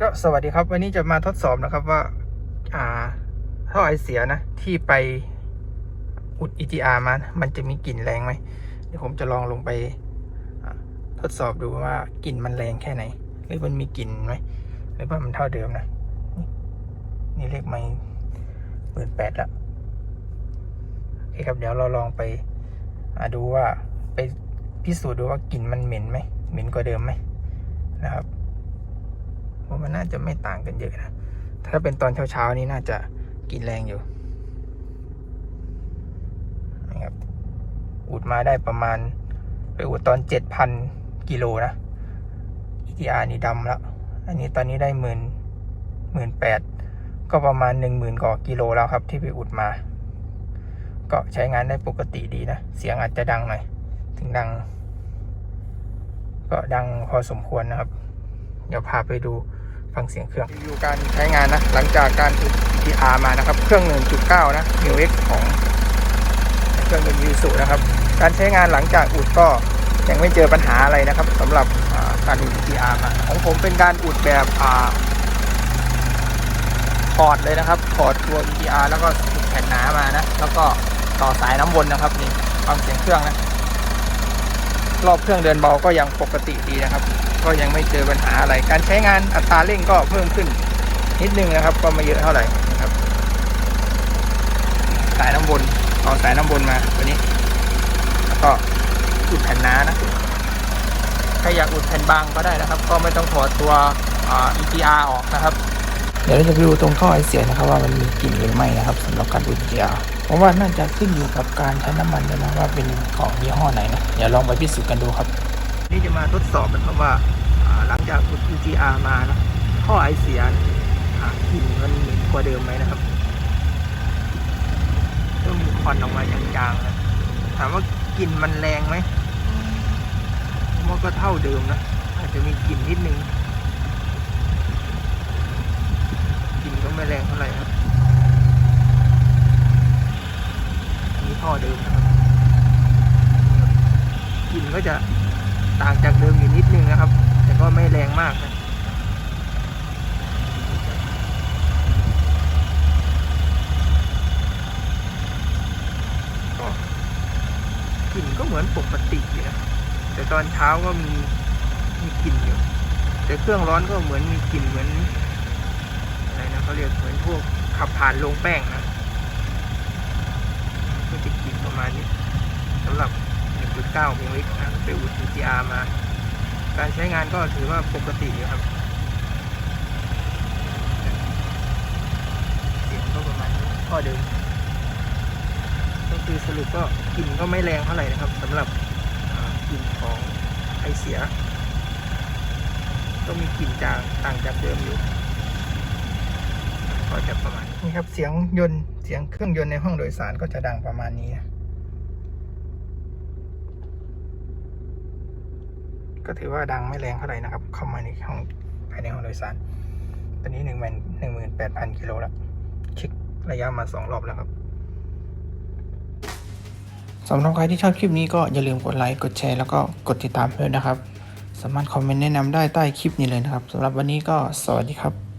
ก็สวัสดีครับ วันนี้จะมาทดสอบนะครับว่า อ่าท่อไอเสียนะ ที่ไปอุด ETR มานะมันจะมีกลิ่นแรงไหมเดี๋ยวผมจะลองลงไปทดสอบดูว่ากลิ่นมันแรงแค่ไหน หรือมันมีกลิ่นไหมหรือว่ามันเท่าเดิมนะ นี่เลขไม่หมื่นแปดละโอเคครับเดี๋ยวเราลองไปดูว่าไปพิสูจน์ดูว่ากลิ่นมันเหม็นไหมเหม็นกว่าเดิมไหมนะครับ ว่ามันน่าจะไม่ต่างกันเยอะนะ ถ้าเป็นตอนเช้าๆนี้น่าจะกินแรงอยู่นะครับอุดมาได้ประมาณ ไปอุดตอนเจ็ดพันกิโลนะ ETR นี่ดำแล้ว อันนี้ตอนนี้ได้หมื่นหมื่นแปดก็ประมาณหนึ่งหมื่นกว่ากิโลแล้วครับ ที่ไปอุดมา ก็ใช้งานได้ปกติดีนะ เสียงอาจจะดังหน่อย ถึงดัง ก็ดังพอสมควรนะครับ เดี๋ยวพาไปดู ฟังเสียงเครื่องอยู่การใช้งานนะหลังจากการอุด ETR มานะครับ เครื่อง 1.9 นะ New X ของเครื่องยนต์ยูสุนะครับ การใช้งานหลังจากอุดก็ยังไม่เจอปัญหาอะไรนะครับสำหรับอ่าการอุด ETR มาของผมเป็นการอุดแบบอ่าถอดเลยนะครับถอดตัว ETR แล้วก็ติดแผ่นหนามานะ แล้วก็ต่อสายน้ำวนนะครับนี่ฟังเสียงเครื่องนะ รอบเครื่องเดินเบาก็ยังปกติดีนะครับ ก็ยังไม่เจอปัญหาอะไร การใช้งานอัตราเร่งก็เพิ่มขึ้นนิดนึงนะครับ ก็ไม่เยอะเท่าไหร่นะครับ สายน้ำบนต่อสายน้ำบนมาตัวนี้ แล้วก็อุดแผ่นหนานะใครอยากอุดแผ่นบางก็ได้นะครับ ก็ไม่ต้องถอดตัว EPR ออกนะครับ เดี๋ยวเราจะไปดูตรงท่อไอเสียนะครับว่ามันมีกลิ่นหรือไม่นะครับสำหรับการอุด EPR ผมว่าน่าจะขึ้นอยู่กับการใช้น้ำมันด้วยนะว่าเป็นของยี่ห้อไหนนะเดี๋ยวลองไปพิสูจน์กันดูครับ นี่จะมาทดสอบนะครับว่าหลังจากอุด EGR มานะท่อไอเสียนะกลิ่นมันเหม็นกว่าเดิมไหมนะครับเริ่มมีควันออกมาจางๆนะถามว่ากลิ่นมันแรงไหมมว่าก็เท่าเดิมนะอาจจะมีกลิ่นนิดนึงกลิ่นก็ไม่แรงเท่าไหร่ครับอันนี้ท่อเดิมนะครับ กลิ่นก็จะต่างจากเดิมอยู่นิดนึงนะครับ แต่ก็ไม่แรงมากนะกลิ่นก็เหมือนปกติอยู่นะแต่ตอนเช้าก็มีมีกลิ่นอยู่ แต่เครื่องร้อนก็เหมือนมีกลิ่นเหมือนอะไรนะเขาเรียกเหมือนพวกขับผ่านโรงแป้งนะ ก็จะกลิ่นประมาณนี้สำหรับ 1.9มิลลิตรนะไปอุด EGR มา การใช้งานก็ถือว่าปกติอยู่ครับเสียงก็ประมาณนี้ข้อเดิมก็คือสรุปก็กลิ่นก็ไม่แรงเท่าไหร่นะครับสำหรับกลิ่นของไอเสีย ก็มีกลิ่นจางต่างจากเดิมอยู่ก็จะประมาณนี้นี่ครับเสียงยนต์ สียงเครื่องยนต์ในห้องโดยสารก็จะดังประมาณนี้ ก็ถือว่าดังไม่แรงเท่าไหร่นะครับ เข้ามาในห้องภายในห้องโดยสาร ตอนนี้หนึ่งหมื่นหนึ่งหมื่นแปดพันกิโลแล้วเช็คระยะมาสองรอบแล้วครับสำหรับใครที่ชอบคลิปนี้ก็อย่าลืมกดไลค์กดแชร์แล้วก็กดติดตามเพื่อนนะครับ สามารถคอมเมนต์แนะนำได้ใต้คลิปนี้เลยนะครับสำหรับวันนี้ก็สวัสดีครับ